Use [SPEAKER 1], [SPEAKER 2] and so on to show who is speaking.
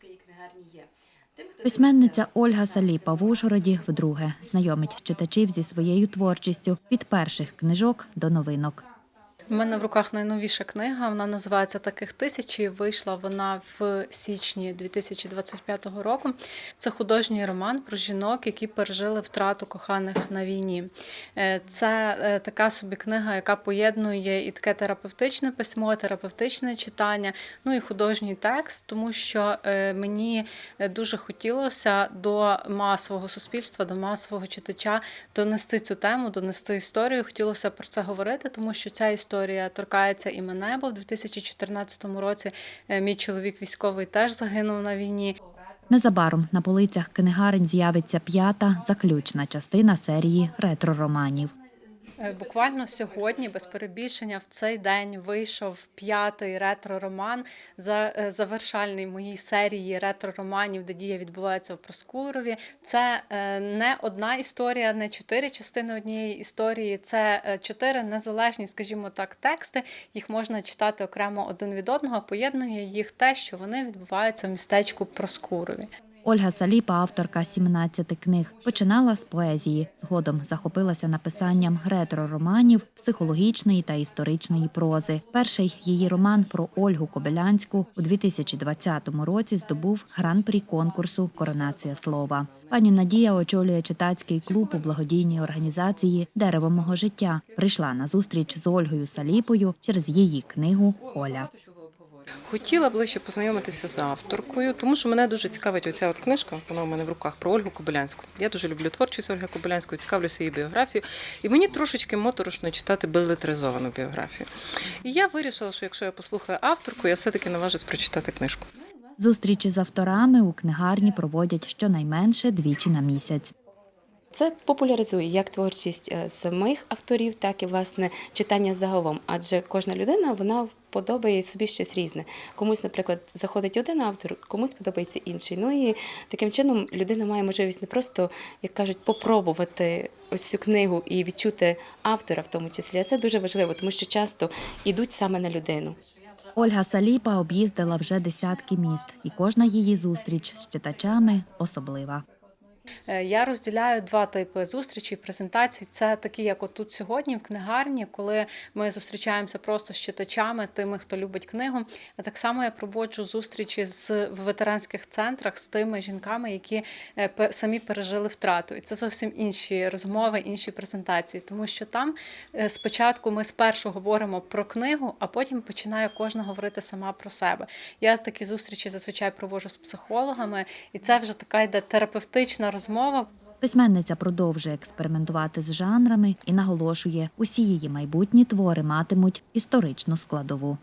[SPEAKER 1] Кобилянської книгарні є. Тим,
[SPEAKER 2] Письменниця Ольга Саліпа в Ужгороді вдруге знайомить читачів зі своєю творчістю від перших книжок до новинок.
[SPEAKER 3] У мене в руках найновіша книга. Вона називається Таких тисяч. і Вийшла вона в січні 2025 року. Це художній роман про жінок, які пережили втрату коханих на війні. Е, Це е, така собі книга, яка поєднує і таке терапевтичне письмо, терапевтичне читання, ну і художній текст, тому що е, мені дуже хотілося до масового суспільства, до масового читача донести цю тему, донести історію. Хотілося про це говорити, тому що ця історія торкається і мене, бо в 2014 році е, мій чоловік військовий теж загинув на війні.
[SPEAKER 2] Незабаром на полицях книгарень з'явиться п'ята заключна частина серії ретро-романів.
[SPEAKER 3] Е, Буквально сьогодні, без перебільшення, в цей день вийшов п'ятий ретро-роман, за- е, завершальний моїй серії ретро-романів, де дія відбувається в Проскурові. Це е, не одна історія, не чотири частини однієї історії. Це чотири незалежні, скажімо так, тексти. Їх можна читати окремо один від одного. Поєднує їх те, що вони відбуваються в містечку Проскурові.
[SPEAKER 2] Ольга Саліпа, авторка 17 книг, починала з поезії. Згодом захопилася написанням ретро-романів, психологічної та історичної прози. Перший її роман про Ольгу Кобилянську у 2020 році здобув гран-прі конкурсу Коронація слова. Пані Надія очолює читацький клуб у благодійній організації Дерево мого життя. Прийшла на зустріч з Ольгою Саліпою через її книгу Оля.
[SPEAKER 4] Хотіла ближче познайомитися з авторкою, тому що мене дуже цікавить оця от книжка. Вона у мене в руках про Ольгу Кобилянську. Я дуже люблю творчість Ольги Кобилянської, цікавлюся її біографією. І мені трошечки моторошно читати белетризовану біографію. І я вирішила, що якщо я послухаю авторку, я все-таки наважусь прочитати книжку.
[SPEAKER 2] Зустрічі з авторами у книгарні проводять щонайменше двічі на місяць.
[SPEAKER 5] Це популяризує як творчість е, самих авторів, так і власне читання загалом. Адже кожна людина вона вподобає собі щось різне. Комусь, наприклад, заходить один автор, комусь подобається інший. Ну і таким чином людина має можливість не просто, як кажуть, попробувати ось цю книгу і відчути автора в тому числі. А це дуже важливо, тому що часто йдуть саме на людину.
[SPEAKER 2] Ольга Саліпа об'їздила вже десятки міст, і кожна її зустріч з читачами особлива.
[SPEAKER 3] Е, Я розділяю два типи зустрічей, презентацій. Це такі, як от тут сьогодні в книгарні, коли ми зустрічаємося просто з читачами, тими, хто любить книгу. А так само я проводжу зустрічі з в ветеранських центрах з тими жінками, які е, самі пережили втрату. І це зовсім інші розмови, інші презентації. Тому що там е, спочатку ми спершу говоримо про книгу, а потім починає кожна говорити сама про себе. Я такі зустрічі зазвичай проводжу з психологами, і це вже така йде терапевтична розмова.
[SPEAKER 2] Письменниця продовжує експериментувати з жанрами і наголошує, усі її майбутні твори матимуть історичну складову.